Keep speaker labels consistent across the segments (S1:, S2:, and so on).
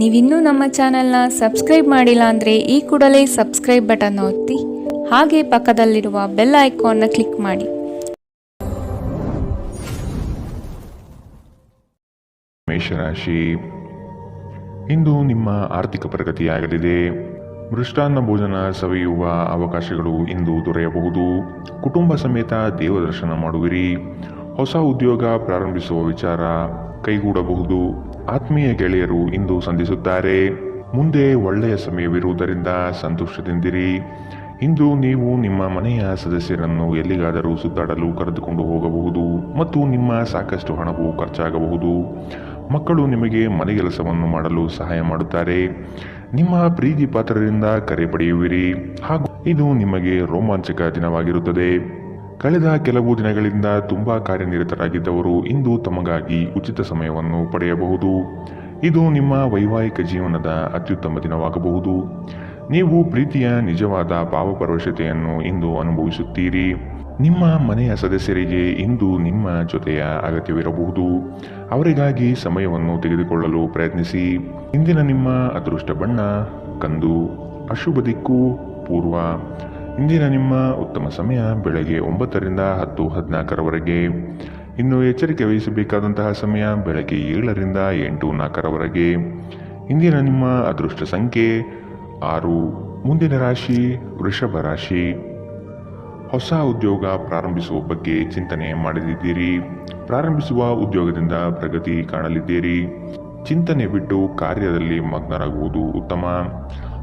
S1: ನೀವಿನ್ನೂ ನಮ್ಮ ಚಾನೆಲ್ನ ಸಬ್ಸ್ಕ್ರೈಬ್ ಮಾಡಿಲ್ಲ ಅಂದರೆ ಈ ಕೂಡಲೇ ಸಬ್ಸ್ಕ್ರೈಬ್ ಬಟನ್ ಒತ್ತಿ, ಹಾಗೆ ಪಕ್ಕದಲ್ಲಿರುವ ಬೆಲ್ ಐಕಾನ್ನ ಕ್ಲಿಕ್ ಮಾಡಿ.
S2: ಮೇಷರಾಶಿ, ಇಂದು ನಿಮ್ಮ ಆರ್ಥಿಕ ಪ್ರಗತಿಯಾಗಲಿದೆ. ಮೃಷ್ಟಾನ್ನ ಭೋಜನ ಸವಿಯುವ ಅವಕಾಶಗಳು ಇಂದು ದೊರೆಯಬಹುದು. ಕುಟುಂಬ ಸಮೇತ ದೇವದರ್ಶನ ಮಾಡುವಿರಿ. ಹೊಸ ಉದ್ಯೋಗ ಪ್ರಾರಂಭಿಸುವ ವಿಚಾರ ಕೈಗೂಡಬಹುದು. ಆತ್ಮೀಯ ಗೆಳೆಯರು ಇಂದು ಸಂಧಿಸುತ್ತಾರೆ. ಮುಂದೆ ಒಳ್ಳೆಯ ಸಮಯವಿರುವುದರಿಂದ ಸಂತೋಷದಿಂದಿರಿ. ಇಂದು ನೀವು ನಿಮ್ಮ ಮನೆಯ ಸದಸ್ಯರನ್ನು ಎಲ್ಲಿಗಾದರೂ ಸುತ್ತಾಡಲು ಕರೆದುಕೊಂಡು ಹೋಗಬಹುದು ಮತ್ತು ನಿಮ್ಮ ಸಾಕಷ್ಟು ಹಣವು ಖರ್ಚಾಗಬಹುದು. ಮಕ್ಕಳು ನಿಮಗೆ ಮನೆಗೆಲಸವನ್ನು ಮಾಡಲು ಸಹಾಯ ಮಾಡುತ್ತಾರೆ. ನಿಮ್ಮ ಪ್ರೀತಿ ಪಾತ್ರರಿಂದ ಕರೆ ಪಡೆಯುವಿರಿ. ಹಾಗೂ ಇದು ನಿಮಗೆ ರೋಮಾಂಚಕ ದಿನವಾಗಿರುತ್ತದೆ. ಕಳೆದ ಕೆಲವು ದಿನಗಳಿಂದ ತುಂಬಾ ಕಾರ್ಯನಿರತರಾಗಿದ್ದವರು ಇಂದು ತಮಗಾಗಿ ಉಚಿತ ಸಮಯವನ್ನು ಪಡೆಯಬಹುದು. ಇದು ನಿಮ್ಮ ವೈವಾಹಿಕ ಜೀವನದ ಅತ್ಯುತ್ತಮ ದಿನವಾಗಬಹುದು. ನೀವು ಪ್ರೀತಿಯ ನಿಜವಾದ ಭಾವಪರವಶತೆಯನ್ನು ಇಂದು ಅನುಭವಿಸುತ್ತೀರಿ. ನಿಮ್ಮ ಮನೆಯ ಸದಸ್ಯರಿಗೆ ಇಂದು ನಿಮ್ಮ ಜೊತೆಯ ಅಗತ್ಯವಿರಬಹುದು. ಅವರಿಗಾಗಿ ಸಮಯವನ್ನು ತೆಗೆದುಕೊಳ್ಳಲು ಪ್ರಯತ್ನಿಸಿ. ಇಂದಿನ ನಿಮ್ಮ ಅದೃಷ್ಟ ಬಣ್ಣ, ಕಂದು, ಅಶುಭ ದಿಕ್ಕು, ಪೂರ್ವ. ಇಂದಿನ ನಿಮ್ಮ ಉತ್ತಮ ಸಮಯ ಬೆಳಗ್ಗೆ ಒಂಬತ್ತರಿಂದ ಹತ್ತು ಹದಿನಾಲ್ಕರವರೆಗೆ. ಇನ್ನು ಎಚ್ಚರಿಕೆ ವಹಿಸಬೇಕಾದಂತಹ ಸಮಯ ಬೆಳಗ್ಗೆ ಏಳರಿಂದ ಎಂಟು ನಾಲ್ಕರವರೆಗೆ. ಇಂದಿನ ನಿಮ್ಮ ಅದೃಷ್ಟ ಸಂಖ್ಯೆ ಆರು, ಮುಂದಿನ ರಾಶಿ ವೃಷಭ ರಾಶಿ. ಹೊಸ ಉದ್ಯೋಗ ಪ್ರಾರಂಭಿಸುವ ಬಗ್ಗೆ ಚಿಂತನೆ ಮಾಡಲಿದ್ದೀರಿ ಪ್ರಾರಂಭಿಸುವ ಉದ್ಯೋಗದಿಂದ ಪ್ರಗತಿ ಕಾಣಲಿದ್ದೀರಿ. ಚಿಂತನೆ ಬಿಟ್ಟು ಕಾರ್ಯದಲ್ಲಿ ಮಗ್ನರಾಗುವುದು ಉತ್ತಮ.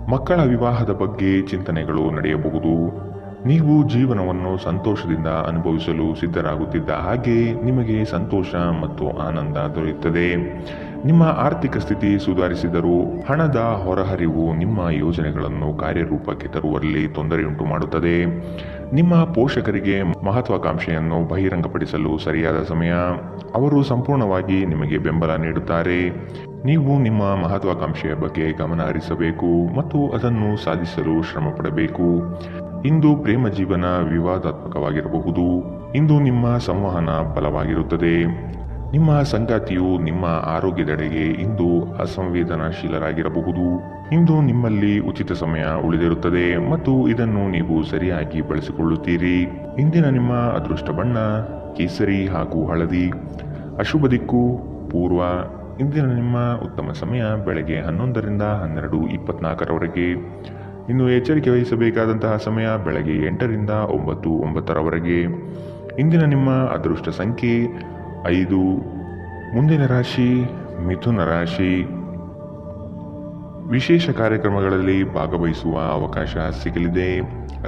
S2: ಮಕ್ಕಳ ವಿವಾಹದ ಬಗ್ಗೆ ಚಿಂತನೆಗಳು ನಡೆಯಬಹುದು. ನೀವು ಜೀವನವನ್ನು ಸಂತೋಷದಿಂದ ಅನುಭವಿಸಲು ಸಿದ್ಧರಾಗುತ್ತಿದ್ದ ಹಾಗೆ ನಿಮಗೆ ಸಂತೋಷ ಮತ್ತು ಆನಂದ ದೊರೆಯುತ್ತದೆ. ನಿಮ್ಮ ಆರ್ಥಿಕ ಸ್ಥಿತಿ ಸುಧಾರಿಸಿದರೂ ಹಣದ ಹೊರಹರಿವು ನಿಮ್ಮ ಯೋಜನೆಗಳನ್ನು ಕಾರ್ಯರೂಪಕ್ಕೆ ತರುವಲ್ಲಿ ತೊಂದರೆಯುಂಟು ಮಾಡುತ್ತದೆ. ನಿಮ್ಮ ಪೋಷಕರಿಗೆ ಮಹತ್ವಾಕಾಂಕ್ಷೆಯನ್ನು ಬಹಿರಂಗಪಡಿಸಲು ಸರಿಯಾದ ಸಮಯ. ಅವರು ಸಂಪೂರ್ಣವಾಗಿ ನಿಮಗೆ ಬೆಂಬಲ ನೀಡುತ್ತಾರೆ. ನೀವು ನಿಮ್ಮ ಮಹತ್ವಾಕಾಂಕ್ಷೆಯ ಬಗ್ಗೆ ಗಮನ ಹರಿಸಬೇಕು ಮತ್ತು ಅದನ್ನು ಸಾಧಿಸಲು ಶ್ರಮ ಪಡಬೇಕು ಇಂದು ಪ್ರೇಮ ಜೀವನ ವಿವಾದಾತ್ಮಕವಾಗಿರಬಹುದು. ಇಂದು ನಿಮ್ಮ ಸಂವಹನ ಬಲವಾಗಿರುತ್ತದೆ. ನಿಮ್ಮ ಸಂಗಾತಿಯು ನಿಮ್ಮ ಆರೋಗ್ಯದೆಡೆಗೆ ಇಂದು ಅಸಂವೇದನಾಶೀಲರಾಗಿರಬಹುದು. ಇಂದು ನಿಮ್ಮಲ್ಲಿ ಉಚಿತ ಸಮಯ ಉಳಿದಿರುತ್ತದೆ ಮತ್ತು ಇದನ್ನು ನೀವು ಸರಿಯಾಗಿ ಬಳಸಿಕೊಳ್ಳುತ್ತೀರಿ. ಇಂದಿನ ನಿಮ್ಮ ಅದೃಷ್ಟ ಬಣ್ಣ, ಕೇಸರಿ ಹಾಗೂ ಹಳದಿ. ಅಶುಭ ದಿಕ್ಕು, ಪೂರ್ವ. ಇಂದಿನ ನಿಮ್ಮ ಉತ್ತಮ ಸಮಯ ಬೆಳಗ್ಗೆ ಹನ್ನೊಂದರಿಂದ ಹನ್ನೆರಡು ಇಪ್ಪತ್ನಾಲ್ಕರವರೆಗೆ. ಇನ್ನು ಎಚ್ಚರಿಕೆ ವಹಿಸಬೇಕಾದಂತಹ ಸಮಯ ಬೆಳಗ್ಗೆ ಎಂಟರಿಂದ ಒಂಬತ್ತು, ಒಂಬತ್ತರವರೆಗೆ. ಇಂದಿನ ನಿಮ್ಮ ಅದೃಷ್ಟ ಸಂಖ್ಯೆ ಐದು, ಮುಂದಿನ ರಾಶಿ, ಮಿಥುನ ರಾಶಿ. ವಿಶೇಷ ಕಾರ್ಯಕ್ರಮಗಳಲ್ಲಿ ಭಾಗವಹಿಸುವ ಅವಕಾಶ ಸಿಗಲಿದೆ.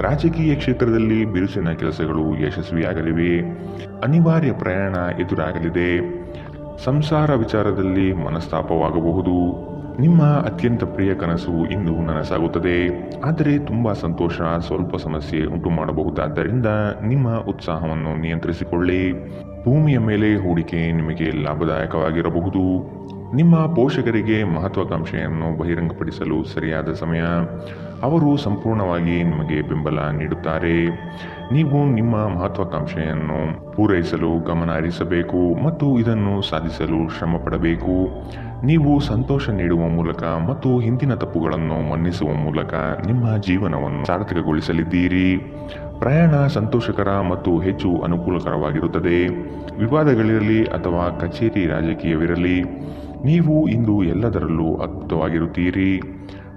S2: ರಾಜಕೀಯ ಕ್ಷೇತ್ರದಲ್ಲಿ ಬಿರುಸಿನ ಕೆಲಸಗಳು ಯಶಸ್ವಿಯಾಗಲಿವೆ. ಅನಿವಾರ್ಯ ಪ್ರಯಾಣ ಎದುರಾಗಲಿದೆ. ಸಂಸಾರ ವಿಚಾರದಲ್ಲಿ ಮನಸ್ತಾಪವಾಗಬಹುದು. ನಿಮ್ಮ ಅತ್ಯಂತ ಪ್ರಿಯ ಕನಸು ಇಂದು ನನಸಾಗುತ್ತದೆ. ಆದರೆ ತುಂಬ ಸಂತೋಷ, ಸ್ವಲ್ಪ ಸಮಸ್ಯೆ ಉಂಟು ಮಾಡಬಹುದಾದ್ದರಿಂದ ನಿಮ್ಮ ಉತ್ಸಾಹವನ್ನು ನಿಯಂತ್ರಿಸಿಕೊಳ್ಳಿ. ಭೂಮಿಯ ಮೇಲೆ ಹೂಡಿಕೆ ನಿಮಗೆ ಲಾಭದಾಯಕವಾಗಿರಬಹುದು. ನಿಮ್ಮ ಪೋಷಕರಿಗೆ ಮಹತ್ವಾಕಾಂಕ್ಷೆಯನ್ನು ಬಹಿರಂಗಪಡಿಸಲು ಸರಿಯಾದ ಸಮಯ. ಅವರು ಸಂಪೂರ್ಣವಾಗಿ ನಿಮಗೆ ಬೆಂಬಲ ನೀಡುತ್ತಾರೆ. ನೀವು ನಿಮ್ಮ ಮಹತ್ವಾಕಾಂಕ್ಷೆಯನ್ನು ಪೂರೈಸಲು ಗಮನ ಹರಿಸಬೇಕು ಮತ್ತು ಇದನ್ನು ಸಾಧಿಸಲು ಶ್ರಮ ಪಡಬೇಕು ನೀವು ಸಂತೋಷ ನೀಡುವ ಮೂಲಕ ಮತ್ತು ಹಿಂದಿನ ತಪ್ಪುಗಳನ್ನು ಮನ್ನಿಸುವ ಮೂಲಕ ನಿಮ್ಮ ಜೀವನವನ್ನು ಸಾರ್ಥಕಗೊಳಿಸಲಿದ್ದೀರಿ. ಪ್ರಯಾಣ ಸಂತೋಷಕರ ಮತ್ತು ಹೆಚ್ಚು ಅನುಕೂಲಕರವಾಗಿರುತ್ತದೆ. ವಿವಾದಗಳಿರಲಿ ಅಥವಾ ಕಚೇರಿ ರಾಜಕೀಯವಿರಲಿ, ನೀವು ಇಂದು ಎಲ್ಲದರಲ್ಲೂ ಅದ್ಭುತವಾಗಿರುತ್ತೀರಿ.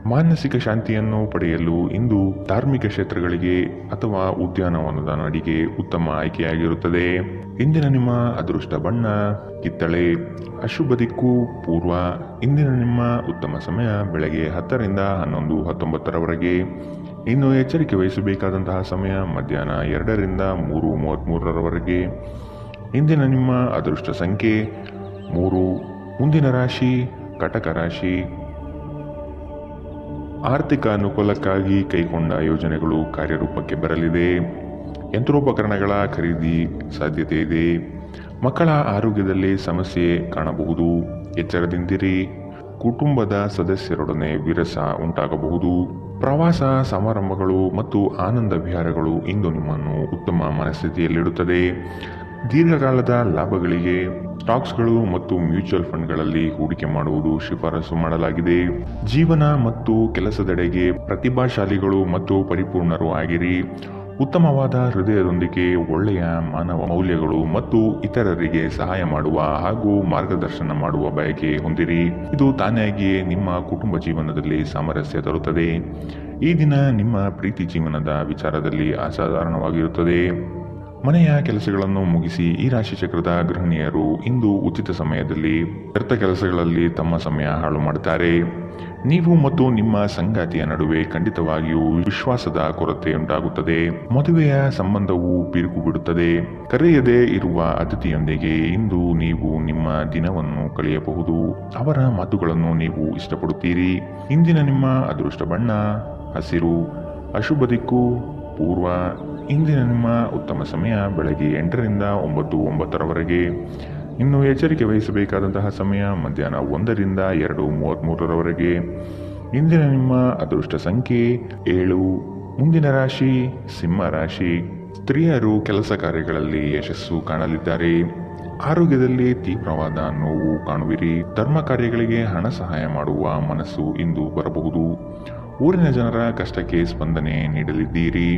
S2: ಮಾನಸಿಕ ಶಾಂತಿಯನ್ನು ಪಡೆಯಲು ಇಂದು ಧಾರ್ಮಿಕ ಕ್ಷೇತ್ರಗಳಿಗೆ ಅಥವಾ ಉದ್ಯಾನವನದ ನಡಿಗೆ ಉತ್ತಮ ಆಯ್ಕೆಯಾಗಿರುತ್ತದೆ. ಇಂದಿನ ನಿಮ್ಮ ಅದೃಷ್ಟ ಬಣ್ಣ, ಕಿತ್ತಳೆ, ಅಶುಭ ದಿಕ್ಕು, ಪೂರ್ವ. ಇಂದಿನ ನಿಮ್ಮ ಉತ್ತಮ ಸಮಯ ಬೆಳಗ್ಗೆ ಹತ್ತರಿಂದ ಹನ್ನೊಂದು ಹತ್ತೊಂಬತ್ತರವರೆಗೆ. ಇನ್ನು ಎಚ್ಚರಿಕೆ ವಹಿಸಬೇಕಾದಂತಹ ಸಮಯ ಮಧ್ಯಾಹ್ನ ಎರಡರಿಂದ ಮೂರು ಮೂವತ್ತ್ಮೂರರವರೆಗೆ ಇಂದಿನ ನಿಮ್ಮ ಅದೃಷ್ಟ ಸಂಖ್ಯೆ ಮೂರು. ಮುಂದಿನ ರಾಶಿ ಕಟಕ ರಾಶಿ. ಆರ್ಥಿಕ ಅನುಕೂಲಕ್ಕಾಗಿ ಕೈಗೊಂಡ ಯೋಜನೆಗಳು ಕಾರ್ಯರೂಪಕ್ಕೆ ಬರಲಿದೆ. ಯಂತ್ರೋಪಕರಣಗಳ ಖರೀದಿ ಸಾಧ್ಯತೆ ಇದೆ. ಮಕ್ಕಳ ಆರೋಗ್ಯದಲ್ಲಿ ಸಮಸ್ಯೆ ಕಾಣಬಹುದು. ಎಚ್ಚರದಿಂದಿರಿ. ಕುಟುಂಬದ ಸದಸ್ಯರೊಡನೆ ವಿರಸ ಉಂಟಾಗಬಹುದು. ಪ್ರವಾಸ, ಸಮಾರಂಭಗಳು ಮತ್ತು ಆನಂದ ವಿಹಾರಗಳು ಇಂದು ನಿಮ್ಮನ್ನು ಉತ್ತಮ ಮನಸ್ಥಿತಿಯಲ್ಲಿಡುತ್ತದೆ. ದೀರ್ಘಕಾಲದ ಲಾಭಗಳಿಗೆ ಸ್ಟಾಕ್ಸ್ಗಳು ಮತ್ತು ಮ್ಯೂಚುವಲ್ ಫಂಡ್ಗಳಲ್ಲಿ ಹೂಡಿಕೆ ಮಾಡುವುದು ಶಿಫಾರಸು ಮಾಡಲಾಗಿದೆ. ಜೀವನ ಮತ್ತು ಕೆಲಸದೆಡೆಗೆ ಪ್ರತಿಭಾಶಾಲಿಗಳು ಮತ್ತು ಪರಿಪೂರ್ಣರು ಆಗಿರಿ. ಉತ್ತಮವಾದ ಹೃದಯದೊಂದಿಗೆ ಒಳ್ಳೆಯ ಮಾನವ ಮೌಲ್ಯಗಳು ಮತ್ತು ಇತರರಿಗೆ ಸಹಾಯ ಮಾಡುವ ಹಾಗೂ ಮಾರ್ಗದರ್ಶನ ಮಾಡುವ ಬಯಕೆ ಹೊಂದಿರಿ. ಇದು ತಾನಾಗಿಯೇ ನಿಮ್ಮ ಕುಟುಂಬ ಜೀವನದಲ್ಲಿ ಸಾಮರಸ್ಯ ತರುತ್ತದೆ. ಈ ದಿನ ನಿಮ್ಮ ಪ್ರೀತಿ ಜೀವನದ ವಿಚಾರದಲ್ಲಿ ಅಸಾಧಾರಣವಾಗಿರುತ್ತದೆ. ಮನೆಯ ಕೆಲಸಗಳನ್ನು ಮುಗಿಸಿ ಈ ರಾಶಿ ಚಕ್ರದ ಗೃಹಿಣಿಯರು ಇಂದು ಉಚಿತ ಸಮಯದಲ್ಲಿ ವ್ಯರ್ಥ ಕೆಲಸಗಳಲ್ಲಿ ತಮ್ಮ ಸಮಯ ಹಾಳು ಮಾಡುತ್ತಾರೆ. ನೀವು ಮತ್ತು ನಿಮ್ಮ ಸಂಗಾತಿಯ ನಡುವೆ ಖಂಡಿತವಾಗಿಯೂ ವಿಶ್ವಾಸದ ಕೊರತೆ ಉಂಟಾಗುತ್ತದೆ. ಮದುವೆಯ ಸಂಬಂಧವು ಬಿರುಕು ಬಿಡುತ್ತದೆ. ಕರೆಯದೇ ಇರುವ ಅತಿಥಿಯೊಂದಿಗೆ ಇಂದು ನೀವು ನಿಮ್ಮ ದಿನವನ್ನು ಕಳೆಯಬಹುದು. ಅವರ ಮಾತುಗಳನ್ನು ನೀವು ಇಷ್ಟಪಡುತ್ತೀರಿ. ಇಂದಿನ ನಿಮ್ಮ ಅದೃಷ್ಟ ಬಣ್ಣ, ಹಸಿರು, ಅಶುಭ ಪೂರ್ವ ಇಂದಿನ ನಿಮ್ಮ ಉತ್ತಮ ಸಮಯ ಬೆಳಗ್ಗೆ ಎಂಟರಿಂದ ಒಂಬತ್ತು, ಒಂಬತ್ತರವರೆಗೆ. ಇನ್ನು ಎಚ್ಚರಿಕೆ ವಹಿಸಬೇಕಾದಂತಹ ಸಮಯ ಮಧ್ಯಾಹ್ನ ಒಂದರಿಂದ ಎರಡು ಮೂವತ್ತ್ಮೂರರವರೆಗೆ ಇಂದಿನ ನಿಮ್ಮ ಅದೃಷ್ಟ ಸಂಖ್ಯೆ ಏಳು. ಮುಂದಿನ ರಾಶಿ ಸಿಂಹ ರಾಶಿ. ಸ್ತ್ರೀಯರು ಕೆಲಸ ಕಾರ್ಯಗಳಲ್ಲಿ ಯಶಸ್ಸು ಕಾಣಲಿದ್ದಾರೆ. ಆರೋಗ್ಯದಲ್ಲಿ ತೀವ್ರವಾದ ನೋವು ಕಾಣುವಿರಿ. ಧರ್ಮ ಕಾರ್ಯಗಳಿಗೆ ಹಣ ಸಹಾಯ ಮಾಡುವ ಮನಸ್ಸು ಇಂದು ಬರಬಹುದು. ಊರಿನ ಜನರ ಕಷ್ಟಕ್ಕೆ ಸ್ಪಂದನೆ ನೀಡಲಿದ್ದೀರಿ.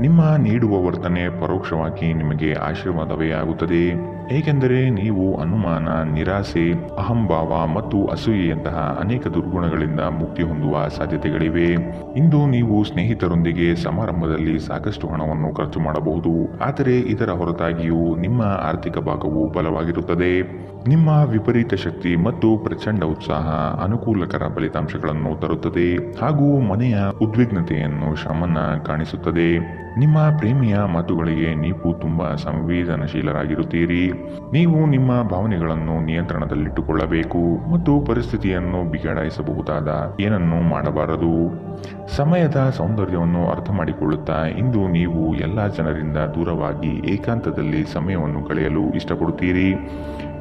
S2: ನಿಮ್ಮ ನೀಡುವ ವರ್ತನೆ ಪರೋಕ್ಷವಾಗಿ ನಿಮಗೆ ಆಶೀರ್ವಾದವೇ ಆಗುತ್ತದೆ. ಏಕೆಂದರೆ ನೀವು ಅನುಮಾನ, ನಿರಾಸೆ, ಅಹಂಭಾವ ಮತ್ತು ಅಸೂಯೆಯಂತಹ ಅನೇಕ ದುರ್ಗುಣಗಳಿಂದ ಮುಕ್ತಿ ಹೊಂದುವ ಸಾಧ್ಯತೆಗಳಿವೆ. ಇಂದು ನೀವು ಸ್ನೇಹಿತರೊಂದಿಗೆ ಸಮಾರಂಭದಲ್ಲಿ ಸಾಕಷ್ಟು ಹಣವನ್ನು ಖರ್ಚು ಮಾಡಬಹುದು. ಆದರೆ ಇದರ ಹೊರತಾಗಿಯೂ ನಿಮ್ಮ ಆರ್ಥಿಕ ಭಾಗವು ಬಲವಾಗಿರುತ್ತದೆ. ನಿಮ್ಮ ವಿಪರೀತ ಶಕ್ತಿ ಮತ್ತು ಪ್ರಚಂಡ ಉತ್ಸಾಹ ಅನುಕೂಲಕರ ಫಲಿತಾಂಶಗಳನ್ನು ತರುತ್ತದೆ ಹಾಗೂ ಮನೆಯ ಉದ್ವಿಗ್ನತೆಯನ್ನು ಶಮನ ಕಾಣಿಸುತ್ತದೆ. ನಿಮ್ಮ ಪ್ರೇಮಿಯ ಮಾತುಗಳಿಗೆ ನೀವು ತುಂಬ ಸಂವೇದನಶೀಲರಾಗಿರುತ್ತೀರಿ. ನೀವು ನಿಮ್ಮ ಭಾವನೆಗಳನ್ನು ನಿಯಂತ್ರಣದಲ್ಲಿಟ್ಟುಕೊಳ್ಳಬೇಕು ಮತ್ತು ಪರಿಸ್ಥಿತಿಯನ್ನು ಬಿಗಡಾಯಿಸಬಹುದಾದ ಏನನ್ನು ಮಾಡಬಾರದು. ಸಮಯದ ಸೌಂದರ್ಯವನ್ನು ಅರ್ಥ ಮಾಡಿಕೊಳ್ಳುತ್ತಾ ಇಂದು ನೀವು ಎಲ್ಲ ಜನರಿಂದ ದೂರವಾಗಿ ಏಕಾಂತದಲ್ಲಿ ಸಮಯವನ್ನು ಕಳೆಯಲು ಇಷ್ಟಪಡುತ್ತೀರಿ.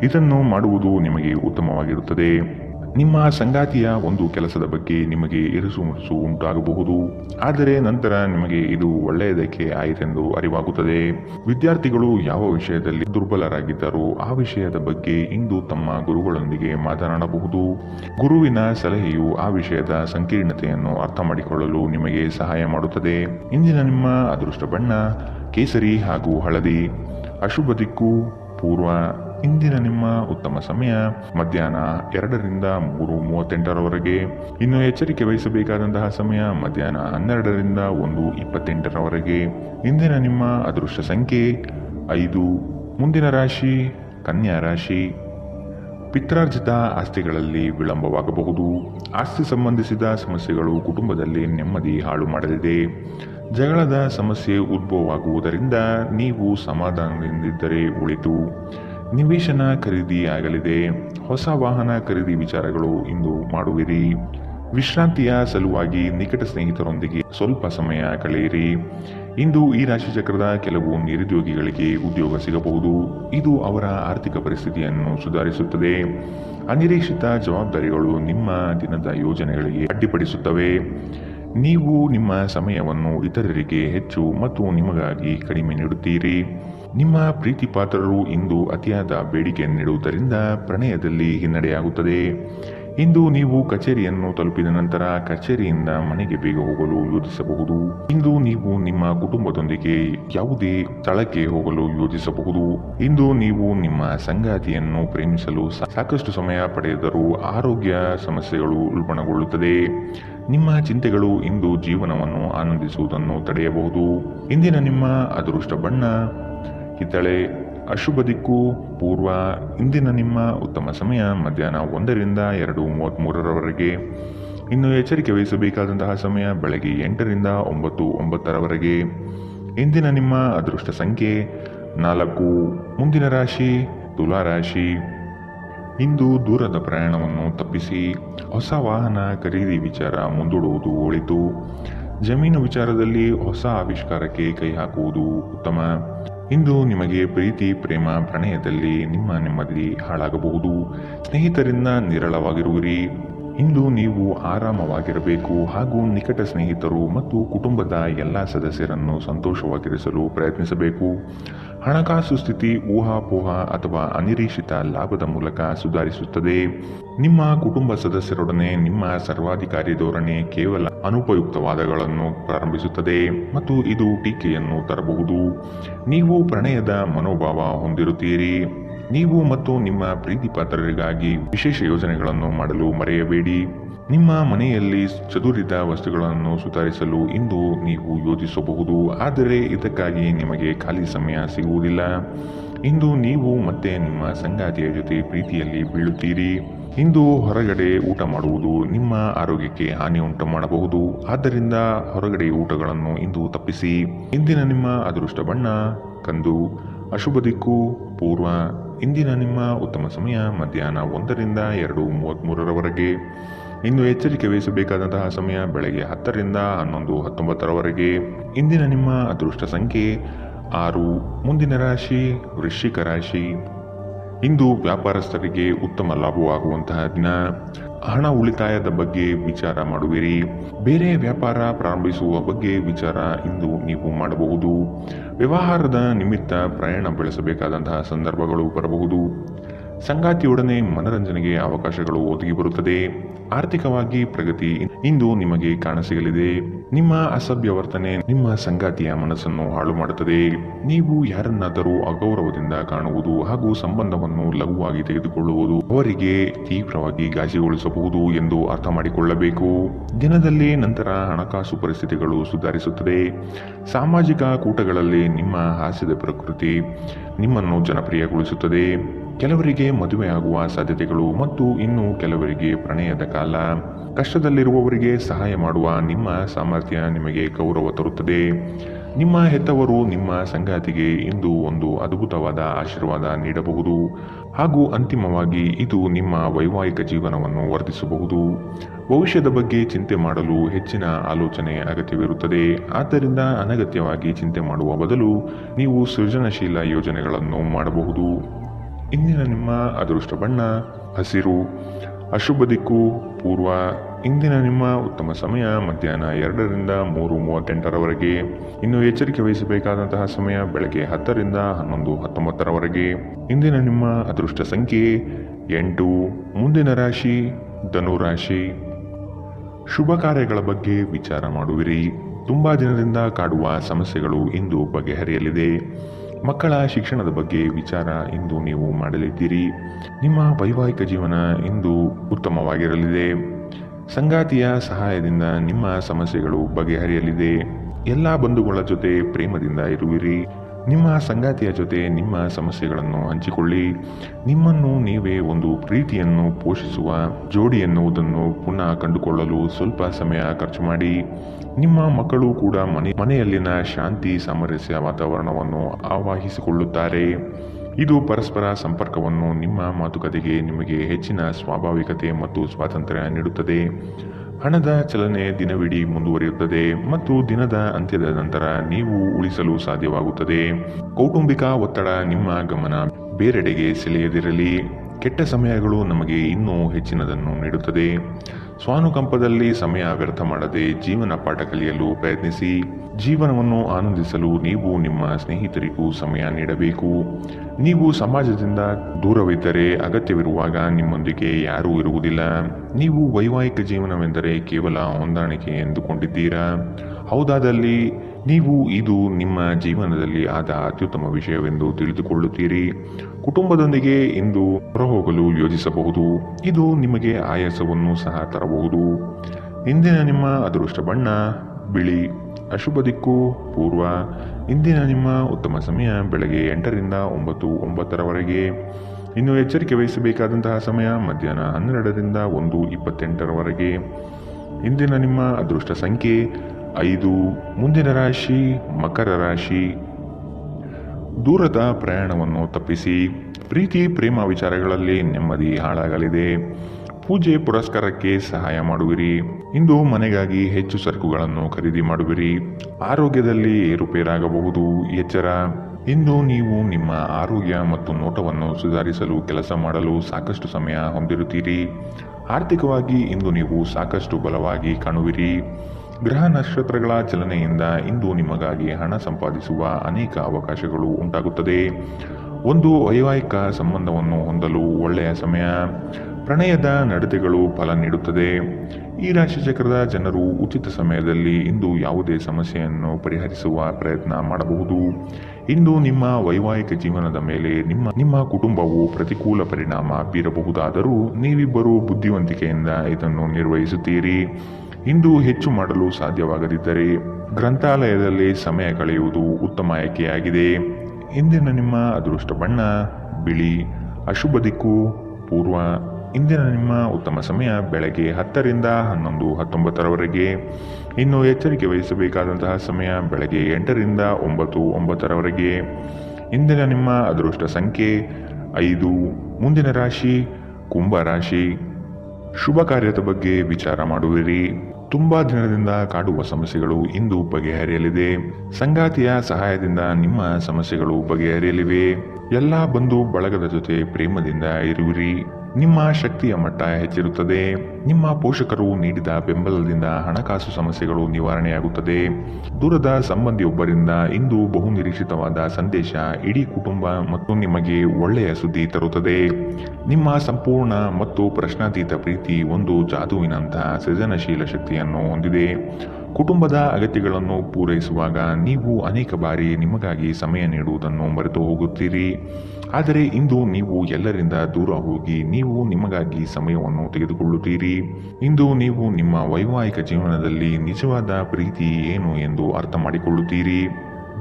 S2: ಇದನ್ನು ಮಾಡುವುದು ನಿಮಗೆ ಉತ್ತಮವಾಗಿರುತ್ತದೆ. ನಿಮ್ಮ ಸಂಗಾತಿಯ ಒಂದು ಕೆಲಸದ ಬಗ್ಗೆ ನಿಮಗೆ ಇರಿಸು ಮುರುಸು ಉಂಟಾಗಬಹುದು. ಆದರೆ ನಂತರ ನಿಮಗೆ ಇದು ಒಳ್ಳೆಯದಕ್ಕೆ ಆಯಿತೆಂದು ಅರಿವಾಗುತ್ತದೆ. ವಿದ್ಯಾರ್ಥಿಗಳು ಯಾವ ವಿಷಯದಲ್ಲಿ ದುರ್ಬಲರಾಗಿದ್ದಾರೋ ಆ ವಿಷಯದ ಬಗ್ಗೆ ಇಂದು ತಮ್ಮ ಗುರುಗಳೊಂದಿಗೆ ಮಾತನಾಡಬಹುದು. ಗುರುವಿನ ಸಲಹೆಯು ಆ ವಿಷಯದ ಸಂಕೀರ್ಣತೆಯನ್ನು ಅರ್ಥ ಮಾಡಿಕೊಳ್ಳಲು ನಿಮಗೆ ಸಹಾಯ ಮಾಡುತ್ತದೆ. ಇಂದಿನ ನಿಮ್ಮ ಅದೃಷ್ಟ ಬಣ್ಣ, ಕೇಸರಿ ಹಾಗೂ ಹಳದಿ, ಅಶುಭ ದಿಕ್ಕು, ಪೂರ್ವ ಇಂದಿನ ನಿಮ್ಮ ಉತ್ತಮ ಸಮಯ, ಮಧ್ಯಾಹ್ನ ಎರಡರಿಂದ ಮೂರು ಮೂವತ್ತೆಂಟರವರೆಗೆ. ಇನ್ನು ಎಚ್ಚರಿಕೆ ವಹಿಸಬೇಕಾದಂತಹ ಸಮಯ ಮಧ್ಯಾಹ್ನ ಹನ್ನೆರಡರಿಂದ ಒಂದು ಇಪ್ಪತ್ತೆಂಟರವರೆಗೆ. ಇಂದಿನ ನಿಮ್ಮ ಅದೃಷ್ಟ ಸಂಖ್ಯೆ ಐದು. ಮುಂದಿನ ರಾಶಿ, ಕನ್ಯಾ ರಾಶಿ. ಪಿತ್ರಾರ್ಜಿತ ಆಸ್ತಿಗಳಲ್ಲಿ ವಿಳಂಬವಾಗಬಹುದು. ಆಸ್ತಿ ಸಂಬಂಧಿಸಿದ ಸಮಸ್ಯೆಗಳು ಕುಟುಂಬದಲ್ಲಿ ನೆಮ್ಮದಿ ಹಾಳು ಮಾಡಲಿದೆ. ಜಗಳದ ಸಮಸ್ಯೆ ಉದ್ಭವವಾಗುವುದರಿಂದ ನೀವು ಸಮಾಧಾನದಿಂದಿದ್ದರೆ ಉಳಿತು ನಿವೇಶನ ಖರೀದಿ ಆಗಲಿದೆ. ಹೊಸ ವಾಹನ ಖರೀದಿ ವಿಚಾರಗಳು ಇಂದು ಮಾಡುವಿರಿ. ವಿಶ್ರಾಂತಿಯ ಸಲುವಾಗಿ ನಿಕಟ ಸ್ನೇಹಿತರೊಂದಿಗೆ ಸ್ವಲ್ಪ ಸಮಯ ಕಳೆಯಿರಿ. ಇಂದು ಈ ರಾಶಿ ಚಕ್ರದ ಕೆಲವು ನಿರುದ್ಯೋಗಿಗಳಿಗೆ ಉದ್ಯೋಗ ಸಿಗಬಹುದು. ಇದು ಅವರ ಆರ್ಥಿಕ ಪರಿಸ್ಥಿತಿಯನ್ನು ಸುಧಾರಿಸುತ್ತದೆ. ಅನಿರೀಕ್ಷಿತ ಜವಾಬ್ದಾರಿಗಳು ನಿಮ್ಮ ದಿನದ ಯೋಜನೆಗಳಿಗೆ ಅಡ್ಡಿಪಡಿಸುತ್ತವೆ. ನೀವು ನಿಮ್ಮ ಸಮಯವನ್ನು ಇತರರಿಗೆ ಹೆಚ್ಚು ಮತ್ತು ನಿಮಗಾಗಿ ಕಡಿಮೆ ನೀಡುತ್ತೀರಿ. ನಿಮ್ಮ ಪ್ರೀತಿ ಪಾತ್ರರು ಇಂದು ಅತಿಯಾದ ಬೇಡಿಕೆಯನ್ನು ನೀಡುವುದರಿಂದ ಪ್ರಣಯದಲ್ಲಿ ಹಿನ್ನಡೆಯಾಗುತ್ತದೆ. ಇಂದು ನೀವು ಕಚೇರಿಯನ್ನು ತಲುಪಿದ ನಂತರ ಕಚೇರಿಯಿಂದ ಮನೆಗೆ ಬೇಗ ಹೋಗಲು ಯೋಜಿಸಬಹುದು. ಇಂದು ನೀವು ನಿಮ್ಮ ಕುಟುಂಬದೊಂದಿಗೆ ಯಾವುದೇ ಸ್ಥಳಕ್ಕೆ ಹೋಗಲು ಯೋಜಿಸಬಹುದು. ಇಂದು ನೀವು ನಿಮ್ಮ ಸಂಗಾತಿಯನ್ನು ಪ್ರೇಮಿಸಲು ಸಾಕಷ್ಟು ಸಮಯ ಪಡೆದರೂ ಆರೋಗ್ಯ ಸಮಸ್ಯೆಗಳು ಉಲ್ಬಣಗೊಳ್ಳುತ್ತದೆ. ನಿಮ್ಮ ಚಿಂತೆಗಳು ಇಂದು ಜೀವನವನ್ನು ಆನಂದಿಸುವುದನ್ನು ತಡೆಯಬಹುದು. ಇಂದಿನ ನಿಮ್ಮ ಅದೃಷ್ಟ ಬಣ್ಣ ಕಿತ್ತಳೆ ಅಶುಭ ದಿಕ್ಕು, ಪೂರ್ವ, ಇಂದಿನ ನಿಮ್ಮ ಉತ್ತಮ ಸಮಯ, ಮಧ್ಯಾಹ್ನ ಒಂದರಿಂದ ಎರಡು ಮೂವತ್ತ್ಮೂರರವರೆಗೆ ಇನ್ನು ಎಚ್ಚರಿಕೆ ವಹಿಸಬೇಕಾದಂತಹ ಸಮಯ ಬೆಳಗ್ಗೆ ಎಂಟರಿಂದ ಒಂಬತ್ತು, ಒಂಬತ್ತರವರೆಗೆ. ಇಂದಿನ ನಿಮ್ಮ ಅದೃಷ್ಟ ಸಂಖ್ಯೆ, ನಾಲ್ಕು, ಮುಂದಿನ ರಾಶಿ, ತುಲಾ ರಾಶಿ. ಇಂದು ದೂರದ ಪ್ರಯಾಣವನ್ನು ತಪ್ಪಿಸಿ, ಹೊಸ ವಾಹನ ಖರೀದಿ ವಿಚಾರ ಮುಂದೂಡುವುದು ಒಳಿತು. ಜಮೀನು ವಿಚಾರದಲ್ಲಿ ಹೊಸ ಆವಿಷ್ಕಾರಕ್ಕೆ ಕೈ ಹಾಕುವುದು ಉತ್ತಮ. ಇಂದು ನಿಮಗೆ ಪ್ರೀತಿ ಪ್ರೇಮ ಪ್ರಣಯದಲ್ಲಿ ನಿಮ್ಮ ನೆಮ್ಮದಿ ಹಾಳಾಗಬಹುದು. ಸ್ನೇಹಿತರಿಂದ ನಿರಳವಾಗಿರುವಿರಿ. ಇಂದು ನೀವು ಆರಾಮವಾಗಿರಬೇಕು ಹಾಗೂ ನಿಕಟ ಸ್ನೇಹಿತರು ಮತ್ತು ಕುಟುಂಬದ ಎಲ್ಲ ಸದಸ್ಯರನ್ನು ಸಂತೋಷವಾಗಿರಿಸಲು ಪ್ರಯತ್ನಿಸಬೇಕು. ಹಣಕಾಸು ಸ್ಥಿತಿ ಊಹಾಪೋಹ ಅಥವಾ ಅನಿರೀಕ್ಷಿತ ಲಾಭದ ಮೂಲಕ ಸುಧಾರಿಸುತ್ತದೆ. ನಿಮ್ಮ ಕುಟುಂಬ ಸದಸ್ಯರೊಡನೆ ನಿಮ್ಮ ಸರ್ವಾಧಿಕಾರಿ ಧೋರಣೆ ಕೇವಲ ಅನುಪಯುಕ್ತವಾದಗಳನ್ನು ಪ್ರಾರಂಭಿಸುತ್ತದೆ ಮತ್ತು ಇದು ಟೀಕೆಯನ್ನು ತರಬಹುದು. ನೀವು ಪ್ರಣಯದ ಮನೋಭಾವ ಹೊಂದಿರುತ್ತೀರಿ. ನೀವು ಮತ್ತು ನಿಮ್ಮ ಪ್ರೀತಿ ಪಾತ್ರರಿಗಾಗಿ ವಿಶೇಷ ಯೋಜನೆಗಳನ್ನು ಮಾಡಲು ಮರೆಯಬೇಡಿ. ನಿಮ್ಮ ಮನೆಯಲ್ಲಿ ಚದುರಿದ ವಸ್ತುಗಳನ್ನು ಸುಧಾರಿಸಲು ಇಂದು ನೀವು ಯೋಜಿಸಬಹುದು ಆದರೆ ಇದಕ್ಕಾಗಿ ನಿಮಗೆ ಖಾಲಿ ಸಮಯ ಸಿಗುವುದಿಲ್ಲ. ಇಂದು ನೀವು ಮತ್ತೆ ನಿಮ್ಮ ಸಂಗಾತಿಯ ಜೊತೆ ಪ್ರೀತಿಯಲ್ಲಿ ಬೀಳುತ್ತೀರಿ. ಇಂದು ಹೊರಗಡೆ ಊಟ ಮಾಡುವುದು ನಿಮ್ಮ ಆರೋಗ್ಯಕ್ಕೆ ಹಾನಿ ಉಂಟು ಮಾಡಬಹುದು. ಆದ್ದರಿಂದ ಹೊರಗಡೆ ಊಟಗಳನ್ನು ಇಂದು ತಪ್ಪಿಸಿ. ಇಂದಿನ ನಿಮ್ಮ ಅದೃಷ್ಟ ಬಣ್ಣ, ಕಂದು, ಅಶುಭ ದಿಕ್ಕು, ಪೂರ್ವ ಇಂದಿನ ನಿಮ್ಮ ಉತ್ತಮ ಸಮಯ, ಮಧ್ಯಾಹ್ನ ಒಂದರಿಂದ ಎರಡು ಮೂವತ್ತ್ಮೂರರವರೆಗೆ ಇಂದು ಎಚ್ಚರಿಕೆ ವಹಿಸಬೇಕಾದಂತಹ ಸಮಯ ಬೆಳಗ್ಗೆ ಹತ್ತರಿಂದ ಹನ್ನೊಂದು ಹತ್ತೊಂಬತ್ತರವರೆಗೆ. ಇಂದಿನ ನಿಮ್ಮ ಅದೃಷ್ಟ ಸಂಖ್ಯೆ ಆರು, ಮುಂದಿನ ರಾಶಿ ವೃಶ್ಚಿಕ ರಾಶಿ. ಇಂದು ವ್ಯಾಪಾರಸ್ಥರಿಗೆ ಉತ್ತಮ ಲಾಭವಾಗುವಂತಹ ದಿನ. ಹಣ ಉಳಿತಾಯದ ಬಗ್ಗೆ ವಿಚಾರ ಮಾಡುವಿರಿ. ಬೇರೆ ವ್ಯಾಪಾರ ಪ್ರಾರಂಭಿಸುವ ಬಗ್ಗೆ ವಿಚಾರ ಇಂದು ನೀವು ಮಾಡಬಹುದು. ವ್ಯವಹಾರದ ನಿಮಿತ್ತ ಪ್ರಯಾಣ ಬೆಳೆಸಬೇಕಾದಂತಹ ಸಂದರ್ಭಗಳು ಬರಬಹುದು. ಸಂಗಾತಿಯೊಡನೆ ಮನರಂಜನೆಗೆ ಅವಕಾಶಗಳು ಒದಗಿ ಬರುತ್ತದೆ. ಆರ್ಥಿಕವಾಗಿ ಪ್ರಗತಿ ಇಂದು ನಿಮಗೆ ಕಾಣಸಿಗಲಿದೆ. ನಿಮ್ಮ ಅಸಭ್ಯ ವರ್ತನೆ ನಿಮ್ಮ ಸಂಗಾತಿಯ ಮನಸ್ಸನ್ನು ಹಾಳು ಮಾಡುತ್ತದೆ. ನೀವು ಯಾರನ್ನಾದರೂ ಅಗೌರವದಿಂದ ಕಾಣುವುದು ಹಾಗೂ ಸಂಬಂಧವನ್ನು ಲಘುವಾಗಿ ತೆಗೆದುಕೊಳ್ಳುವುದು ಅವರಿಗೆ ತೀವ್ರವಾಗಿ ಗಾಜಿಗೊಳಿಸಬಹುದು ಎಂದು ಅರ್ಥ ಮಾಡಿಕೊಳ್ಳಬೇಕು. ದಿನದಲ್ಲಿ ನಂತರ ಹಣಕಾಸು ಪರಿಸ್ಥಿತಿಗಳು ಸುಧಾರಿಸುತ್ತದೆ. ಸಾಮಾಜಿಕ ಕೂಟಗಳಲ್ಲಿ ನಿಮ್ಮ ಹಾಸ್ಯದ ಪ್ರಕೃತಿ ನಿಮ್ಮನ್ನು ಜನಪ್ರಿಯಗೊಳಿಸುತ್ತದೆ. ಕೆಲವರಿಗೆ ಮದುವೆಯಾಗುವ ಸಾಧ್ಯತೆಗಳು ಮತ್ತು ಇನ್ನು ಕೆಲವರಿಗೆ ಪ್ರಣಯದ ಕಾಲ. ಕಷ್ಟದಲ್ಲಿರುವವರಿಗೆ ಸಹಾಯ ಮಾಡುವ ನಿಮ್ಮ ಸಾಮರ್ಥ್ಯ ನಿಮಗೆ ಗೌರವ ತರುತ್ತದೆ. ನಿಮ್ಮ ಹೆತ್ತವರು ನಿಮ್ಮ ಸಂಗಾತಿಗೆ ಇಂದು ಒಂದು ಅದ್ಭುತವಾದ ಆಶೀರ್ವಾದ ನೀಡಬಹುದು. ಹಾಗೂ ಅಂತಿಮವಾಗಿ ಇದು ನಿಮ್ಮ ವೈವಾಹಿಕ ಜೀವನವನ್ನು ವರ್ಧಿಸಬಹುದು. ಭವಿಷ್ಯದ ಬಗ್ಗೆ ಚಿಂತೆ ಮಾಡಲು ಹೆಚ್ಚಿನ ಆಲೋಚನೆ ಅಗತ್ಯವಿರುತ್ತದೆ. ಆದ್ದರಿಂದ ಅನಗತ್ಯವಾಗಿ ಚಿಂತೆ ಮಾಡುವ ಬದಲು ನೀವು ಸೃಜನಶೀಲ ಯೋಜನೆಗಳನ್ನು ಮಾಡಬಹುದು. ಇಂದಿನ ನಿಮ್ಮ ಅದೃಷ್ಟ ಬಣ್ಣ, ಹಸಿರು, ಅಶುಭ ದಿಕ್ಕು, ಪೂರ್ವ, ಇಂದಿನ ನಿಮ್ಮ ಉತ್ತಮ ಸಮಯ, ಮಧ್ಯಾಹ್ನ ಎರಡರಿಂದ ಮೂರು ಮೂವತ್ತೆಂಟರವರೆಗೆ. ಇನ್ನು ಎಚ್ಚರಿಕೆ ವಹಿಸಬೇಕಾದಂತಹ ಸಮಯ ಬೆಳಗ್ಗೆ ಹತ್ತರಿಂದ ಹನ್ನೊಂದು ಹತ್ತೊಂಬತ್ತರವರೆಗೆ. ಇಂದಿನ ನಿಮ್ಮ ಅದೃಷ್ಟ ಸಂಖ್ಯೆ ಎಂಟು. ಮುಂದಿನ ರಾಶಿ ಧನು ರಾಶಿ ಶುಭ ಕಾರ್ಯಗಳ ಬಗ್ಗೆ ವಿಚಾರ ಮಾಡುವಿರಿ. ತುಂಬಾ ದಿನದಿಂದ ಕಾಡುವ ಸಮಸ್ಯೆಗಳು ಇಂದು ಬಗೆಹರಿಯಲಿದೆ. ಮಕ್ಕಳ ಶಿಕ್ಷಣದ ಬಗ್ಗೆ ವಿಚಾರ ಇಂದು ನೀವು ಮಾಡಲಿದ್ದೀರಿ. ನಿಮ್ಮ ವೈವಾಹಿಕ ಜೀವನ ಇಂದು ಉತ್ತಮವಾಗಿರಲಿದೆ. ಸಂಗಾತಿಯ ಸಹಾಯದಿಂದ ನಿಮ್ಮ ಸಮಸ್ಯೆಗಳು ಬಗೆಹರಿಯಲಿದೆ. ಎಲ್ಲ ಬಂಧುಗಳ ಜೊತೆ ಪ್ರೇಮದಿಂದ ಇರುವಿರಿ. ನಿಮ್ಮ ಸಂಗಾತಿಯ ಜೊತೆ ನಿಮ್ಮ ಸಮಸ್ಯೆಗಳನ್ನು ಹಂಚಿಕೊಳ್ಳಿ. ನಿಮ್ಮನ್ನು ನೀವೇ ಒಂದು ಪ್ರೀತಿಯನ್ನು ಪೋಷಿಸುವ ಜೋಡಿ ಎನ್ನುವುದನ್ನು ಪುನಃ ಕಂಡುಕೊಳ್ಳಲು ಸ್ವಲ್ಪ ಸಮಯ ಖರ್ಚು ಮಾಡಿ. ನಿಮ್ಮ ಮಕ್ಕಳು ಕೂಡ ಮನೆ ಮನೆಯಲ್ಲಿನ ಶಾಂತಿ ಸಾಮರಸ್ಯ ವಾತಾವರಣವನ್ನು ಆವಾಹಿಸಿಕೊಳ್ಳುತ್ತಾರೆ. ಇದು ಪರಸ್ಪರ ಸಂಪರ್ಕವನ್ನು ನಿಮ್ಮ ಮಾತುಕತೆಗೆ ನಿಮಗೆ ಹೆಚ್ಚಿನ ಸ್ವಾಭಾವಿಕತೆ ಮತ್ತು ಸ್ವಾತಂತ್ರ್ಯ ನೀಡುತ್ತದೆ. ಹಣದ ಚಲನೆ ದಿನವಿಡೀ ಮುಂದುವರಿಯುತ್ತದೆ ಮತ್ತು ದಿನದ ಅಂತ್ಯದ ನಂತರ ನೀವು ಉಳಿಸಲು ಸಾಧ್ಯವಾಗುತ್ತದೆ. ಕೌಟುಂಬಿಕ ಒತ್ತಡ ನಿಮ್ಮ ಗಮನ ಬೇರೆಡೆಗೆ ಸೆಳೆಯದಿರಲಿ. ಕೆಟ್ಟ ಸಮಯಗಳು ನಮಗೆ ಇನ್ನೂ ಹೆಚ್ಚಿನದನ್ನು ನೀಡುತ್ತದೆ. ಸ್ವಾನುಕಂಪದಲ್ಲಿ ಸಮಯ ವ್ಯರ್ಥ ಮಾಡದೆ ಜೀವನ ಪಾಠ ಕಲಿಯಲು ಪ್ರಯತ್ನಿಸಿ. ಜೀವನವನ್ನು ಆನಂದಿಸಲು ನೀವು ನಿಮ್ಮ ಸ್ನೇಹಿತರಿಗೂ ಸಮಯ ನೀಡಬೇಕು. ನೀವು ಸಮಾಜದಿಂದ ದೂರವಿದ್ದರೆ ಅಗತ್ಯವಿರುವಾಗ ನಿಮ್ಮೊಂದಿಗೆ ಯಾರೂ ಇರುವುದಿಲ್ಲ. ನೀವು ವೈವಾಹಿಕ ಜೀವನವೆಂದರೆ ಕೇವಲ ಹೊಂದಾಣಿಕೆ ಎಂದುಕೊಂಡಿದ್ದೀರಾ? ಹೌದಾದಲ್ಲಿ, ನೀವು ಇದು ನಿಮ್ಮ ಜೀವನದಲ್ಲಿ ಆದ ಅತ್ಯುತ್ತಮ ವಿಷಯವೆಂದು ತಿಳಿದುಕೊಳ್ಳುತ್ತೀರಿ. ಕುಟುಂಬದೊಂದಿಗೆ ಇಂದು ಹೊರಹೋಗಲು ಯೋಜಿಸಬಹುದು. ಇದು ನಿಮಗೆ ಆಯಾಸವನ್ನು ಸಹ ತರಬಹುದು. ಇಂದಿನ ನಿಮ್ಮ ಅದೃಷ್ಟ ಬಣ್ಣ, ಬಿಳಿ, ಅಶುಭ ದಿಕ್ಕು, ಪೂರ್ವ. ಇಂದಿನ ನಿಮ್ಮ ಉತ್ತಮ ಸಮಯ ಬೆಳಗ್ಗೆ ಎಂಟರಿಂದ ಒಂಬತ್ತು, ಒಂಬತ್ತರವರೆಗೆ. ಇನ್ನು ಎಚ್ಚರಿಕೆ ವಹಿಸಬೇಕಾದಂತಹ ಸಮಯ ಮಧ್ಯಾಹ್ನ ಹನ್ನೆರಡರಿಂದ ಒಂದು, ಇಪ್ಪತ್ತೆಂಟರವರೆಗೆ. ಇಂದಿನ ನಿಮ್ಮ ಅದೃಷ್ಟ ಸಂಖ್ಯೆ ಐದು, ಮುಂದಿನ ರಾಶಿ, ಮಕರ ರಾಶಿ. ದೂರದ ಪ್ರಯಾಣವನ್ನು ತಪ್ಪಿಸಿ, ಪ್ರೀತಿ, ಪ್ರೇಮ ವಿಚಾರಗಳಲ್ಲಿ ನೆಮ್ಮದಿ ಹಾಳಾಗಲಿದೆ. ಪೂಜೆ ಪುರಸ್ಕಾರಕ್ಕೆ ಸಹಾಯ ಮಾಡುವಿರಿ. ಇಂದು ಮನೆಗಾಗಿ ಹೆಚ್ಚು ಸರಕುಗಳನ್ನು ಖರೀದಿ ಮಾಡುವಿರಿ. ಆರೋಗ್ಯದಲ್ಲಿ ಏರುಪೇರಾಗಬಹುದು. ಎಚ್ಚರ. ಇಂದು ನೀವು ನಿಮ್ಮ ಆರೋಗ್ಯ ಮತ್ತು ನೋಟವನ್ನು ಸುಧಾರಿಸಲು ಕೆಲಸ ಮಾಡಲು ಸಾಕಷ್ಟು ಸಮಯ ಹೊಂದಿರುತ್ತೀರಿ. ಆರ್ಥಿಕವಾಗಿ ಇಂದು ನೀವು ಸಾಕಷ್ಟು ಬಲವಾಗಿ ಕಾಣುವಿರಿ. ಗ್ರಹ ನಕ್ಷತ್ರಗಳ ಚಲನೆಯಿಂದ ಇಂದು ನಿಮಗಾಗಿ ಹಣ ಸಂಪಾದಿಸುವ ಅನೇಕ ಅವಕಾಶಗಳು ಉಂಟಾಗುತ್ತದೆ. ಒಂದು ವೈವಾಹಿಕ ಸಂಬಂಧವನ್ನು ಹೊಂದಲು ಒಳ್ಳೆಯ ಸಮಯ. ಪ್ರಣಯದ ನಡತೆಗಳು ಫಲ ನೀಡುತ್ತದೆ. ಈ ರಾಶಿಚಕ್ರದ ಜನರು ಉಚಿತ ಸಮಯದಲ್ಲಿ ಇಂದು ಯಾವುದೇ ಸಮಸ್ಯೆಯನ್ನು ಪರಿಹರಿಸುವ ಪ್ರಯತ್ನ ಮಾಡಬಹುದು. ಇಂದು ನಿಮ್ಮ ವೈವಾಹಿಕ ಜೀವನದ ಮೇಲೆ ನಿಮ್ಮ ನಿಮ್ಮ ಕುಟುಂಬವು ಪ್ರತಿಕೂಲ ಪರಿಣಾಮ ಬೀರಬಹುದಾದರೂ ನೀವಿಬ್ಬರು ಬುದ್ಧಿವಂತಿಕೆಯಿಂದ ಇದನ್ನು ನಿರ್ವಹಿಸುತ್ತೀರಿ. ಇಂದು ಹೆಚ್ಚು ಮಾಡಲು ಸಾಧ್ಯವಾಗದಿದ್ದರೆ ಗ್ರಂಥಾಲಯದಲ್ಲಿ ಸಮಯ ಕಳೆಯುವುದು ಉತ್ತಮ ಆಯ್ಕೆಯಾಗಿದೆ. ಇಂದಿನ ನಿಮ್ಮ ಅದೃಷ್ಟ ಬಣ್ಣ, ಬಿಳಿ, ಅಶುಭ ದಿಕ್ಕು, ಪೂರ್ವ. ಇಂದಿನ ನಿಮ್ಮ ಉತ್ತಮ ಸಮಯ ಬೆಳಗ್ಗೆ ಹತ್ತರಿಂದ ಹನ್ನೊಂದು, ಹತ್ತೊಂಬತ್ತರವರೆಗೆ. ಇನ್ನು ಎಚ್ಚರಿಕೆ ವಹಿಸಬೇಕಾದಂತಹ ಸಮಯ ಬೆಳಗ್ಗೆ ಎಂಟರಿಂದ ಒಂಬತ್ತು, ಒಂಬತ್ತರವರೆಗೆ. ಇಂದಿನ ನಿಮ್ಮ ಅದೃಷ್ಟ ಸಂಖ್ಯೆ ಐದು. ಮುಂದಿನ ರಾಶಿ, ಕುಂಭ ರಾಶಿ. ಶುಭ ಕಾರ್ಯದ ಬಗ್ಗೆ ವಿಚಾರ ಮಾಡುವಿರಿ. ತುಂಬಾ ದಿನದಿಂದ ಕಾಡುವ ಸಮಸ್ಯೆಗಳು ಇಂದು ಬಗೆಹರಿಯಲಿದೆ. ಸಂಗಾತಿಯ ಸಹಾಯದಿಂದ ನಿಮ್ಮ ಸಮಸ್ಯೆಗಳು ಬಗೆಹರಿಯಲಿವೆ. ಎಲ್ಲ ಬಂಧು ಬಳಗದ ಜೊತೆ ಪ್ರೇಮದಿಂದ ಇರುವಿರಿ. ನಿಮ್ಮ ಶಕ್ತಿಯ ಮಟ್ಟ ಹೆಚ್ಚಿರುತ್ತದೆ. ನಿಮ್ಮ ಪೋಷಕರು ನೀಡಿದ ಬೆಂಬಲದಿಂದ ಹಣಕಾಸು ಸಮಸ್ಯೆಗಳು ನಿವಾರಣೆಯಾಗುತ್ತದೆ. ದೂರದ ಸಂಬಂಧಿಯೊಬ್ಬರಿಂದ ಇಂದು ಬಹುನಿರೀಕ್ಷಿತವಾದ ಸಂದೇಶ ಇಡೀ ಕುಟುಂಬ ಮತ್ತು ನಿಮಗೆ ಒಳ್ಳೆಯ ಸುದ್ದಿ ತರುತ್ತದೆ. ನಿಮ್ಮ ಸಂಪೂರ್ಣ ಮತ್ತು ಪ್ರಶ್ನಾತೀತ ಪ್ರೀತಿ ಒಂದು ಜಾದುವಿನಂತಹ ಸೃಜನಶೀಲ ಶಕ್ತಿಯನ್ನು ಹೊಂದಿದೆ. ಕುಟುಂಬದ ಅಗತ್ಯಗಳನ್ನು ಪೂರೈಸುವಾಗ ನೀವು ಅನೇಕ ಬಾರಿ ನಿಮಗಾಗಿ ಸಮಯ ನೀಡುವುದನ್ನು ಮರೆತು ಹೋಗುತ್ತೀರಿ. ಆದರೆ ಇಂದು ನೀವು ಎಲ್ಲರಿಂದ ದೂರ ಹೋಗಿ ನೀವು ನಿಮಗಾಗಿ ಸಮಯವನ್ನು ತೆಗೆದುಕೊಳ್ಳುತ್ತೀರಿ. ಇಂದು ನೀವು ನಿಮ್ಮ ವೈವಾಹಿಕ ಜೀವನದಲ್ಲಿ ನಿಜವಾದ ಪ್ರೀತಿ ಏನು ಎಂದು ಅರ್ಥ ಮಾಡಿಕೊಳ್ಳುತ್ತೀರಿ.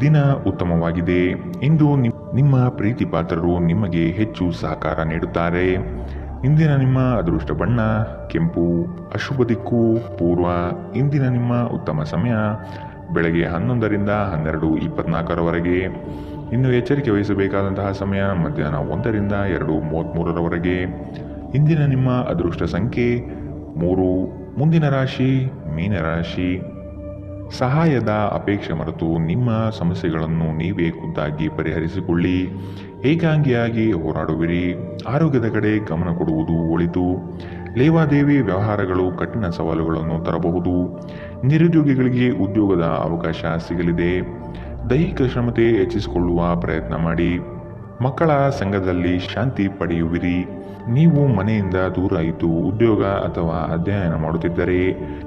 S2: ದಿನ ಉತ್ತಮವಾಗಿದೆ. ಇಂದು ನಿಮ್ಮ ಪ್ರೀತಿ ಪಾತ್ರರು ನಿಮಗೆ ಹೆಚ್ಚು ಸಹಕಾರ ನೀಡುತ್ತಾರೆ. ಇಂದಿನ ನಿಮ್ಮ ಅದೃಷ್ಟ ಬಣ್ಣ, ಕೆಂಪು, ಅಶುಭ ದಿಕ್ಕು, ಪೂರ್ವ, ಇಂದಿನ ನಿಮ್ಮ ಉತ್ತಮ ಸಮಯ, ಬೆಳಗ್ಗೆ ಹನ್ನೊಂದರಿಂದ ಹನ್ನೆರಡು ಇಪ್ಪತ್ನಾಲ್ಕರವರೆಗೆ. ಇನ್ನು ಎಚ್ಚರಿಕೆ ವಹಿಸಬೇಕಾದಂತಹ ಸಮಯ ಮಧ್ಯಾಹ್ನ ಒಂದರಿಂದ ಎರಡು ಮೂವತ್ತ್ಮೂರರವರೆಗೆ ಇಂದಿನ ನಿಮ್ಮ ಅದೃಷ್ಟ ಸಂಖ್ಯೆ ಮೂರು, ಮುಂದಿನ ರಾಶಿ ಮೀನರಾಶಿ ಸಹಾಯದ ಅಪೇಕ್ಷೆ ಮರೆತು ನಿಮ್ಮ ಸಮಸ್ಯೆಗಳನ್ನು ನೀವೇ ಖುದ್ದಾಗಿ ಪರಿಹರಿಸಿಕೊಳ್ಳಿ. ಏಕಾಂಗಿಯಾಗಿ ಹೋರಾಡುವಿರಿ. ಆರೋಗ್ಯದ ಕಡೆ ಗಮನ ಕೊಡುವುದು ಒಳಿತು. ಲೇವಾದೇವಿ ವ್ಯವಹಾರಗಳು ಕಠಿಣ ಸವಾಲುಗಳನ್ನು ತರಬಹುದು. ನಿರುದ್ಯೋಗಿಗಳಿಗೆ ಉದ್ಯೋಗದ ಅವಕಾಶ ಸಿಗಲಿದೆ. ದೈಹಿಕ ಶ್ರಮತೆ ಹೆಚ್ಚಿಸಿಕೊಳ್ಳುವ ಪ್ರಯತ್ನ ಮಾಡಿ ಮಕ್ಕಳ ಸಂಘದಲ್ಲಿ ಶಾಂತಿ ಪಡೆಯುವಿರಿ. ನೀವು ಮನೆಯಿಂದ ದೂರ ಇದ್ದು ಉದ್ಯೋಗ ಅಥವಾ ಅಧ್ಯಯನ ಮಾಡುತ್ತಿದ್ದರೆ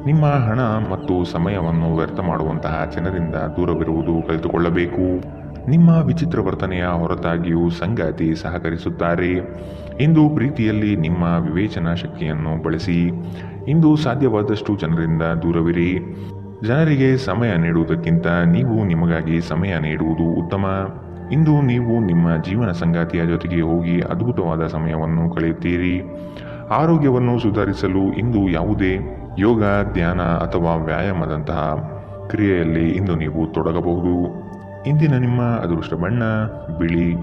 S2: ನಿಮ್ಮ ಹಣ ಮತ್ತು ಸಮಯವನ್ನು ವ್ಯರ್ಥ ಮಾಡುವಂತಹ ಜನರಿಂದ ದೂರವಿರುವುದು ಕಲಿತುಕೊಳ್ಳಬೇಕು ನಿಮ್ಮ ವಿಚಿತ್ರ ವರ್ತನೆಯ ಹೊರತಾಗಿಯೂ ಸಂಗಾತಿ ಸಹಕರಿಸುತ್ತಾರೆ. ಇಂದು ಪ್ರೀತಿಯಲ್ಲಿ ನಿಮ್ಮ ವಿವೇಚನಾ ಶಕ್ತಿಯನ್ನು ಬಳಸಿ, ಇಂದು ಸಾಧ್ಯವಾದಷ್ಟು ಜನರಿಂದ ದೂರವಿರಿ. ಜನರಿಗೆ ಸಮಯ ನೀಡುವುದಕ್ಕಿಂತ ನೀವು ನಿಮಗಾಗಿ ಸಮಯ ನೀಡುವುದು ಉತ್ತಮ. ಇಂದು ನೀವು ನಿಮ್ಮ ಜೀವನ ಸಂಗಾತಿಯ ಜೊತೆಗೆ ಹೋಗಿ ಅದ್ಭುತವಾದ ಸಮಯವನ್ನು ಕಳೆಯುತ್ತೀರಿ. ಆರೋಗ್ಯವನ್ನು ಸುಧಾರಿಸಲು ಇಂದು ಯಾವುದೇ ಯೋಗ, ಧ್ಯಾನ ಅಥವಾ ವ್ಯಾಯಾಮದಂತಹ ಕ್ರಿಯೆಯಲ್ಲಿ ಇಂದು ನೀವು ತೊಡಗಬಹುದು. ಇಂದಿನ ನಿಮ್ಮ ಅದೃಷ್ಟ ಬಣ್ಣ, ಬಿಳಿ,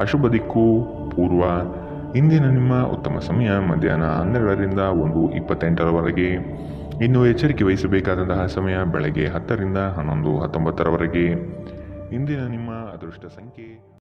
S2: ಅಶುಭ ದಿಕ್ಕು, ಪೂರ್ವ. ಇಂದಿನ ನಿಮ್ಮ ಉತ್ತಮ ಸಮಯ ಮಧ್ಯಾಹ್ನ ಹನ್ನೆರಡರಿಂದ ಒಂದು, ಇಪ್ಪತ್ತೆಂಟರವರೆಗೆ. ಇನ್ನು ಎಚ್ಚರಿಕೆ ವಹಿಸಬೇಕಾದಂತಹ ಸಮಯ ಬೆಳಗ್ಗೆ ಹತ್ತರಿಂದ ಹನ್ನೊಂದು ಹತ್ತೊಂಬತ್ತರವರೆಗೆ. ಇಂದಿನ ನಿಮ್ಮ ಅದೃಷ್ಟ ಸಂಖ್ಯೆ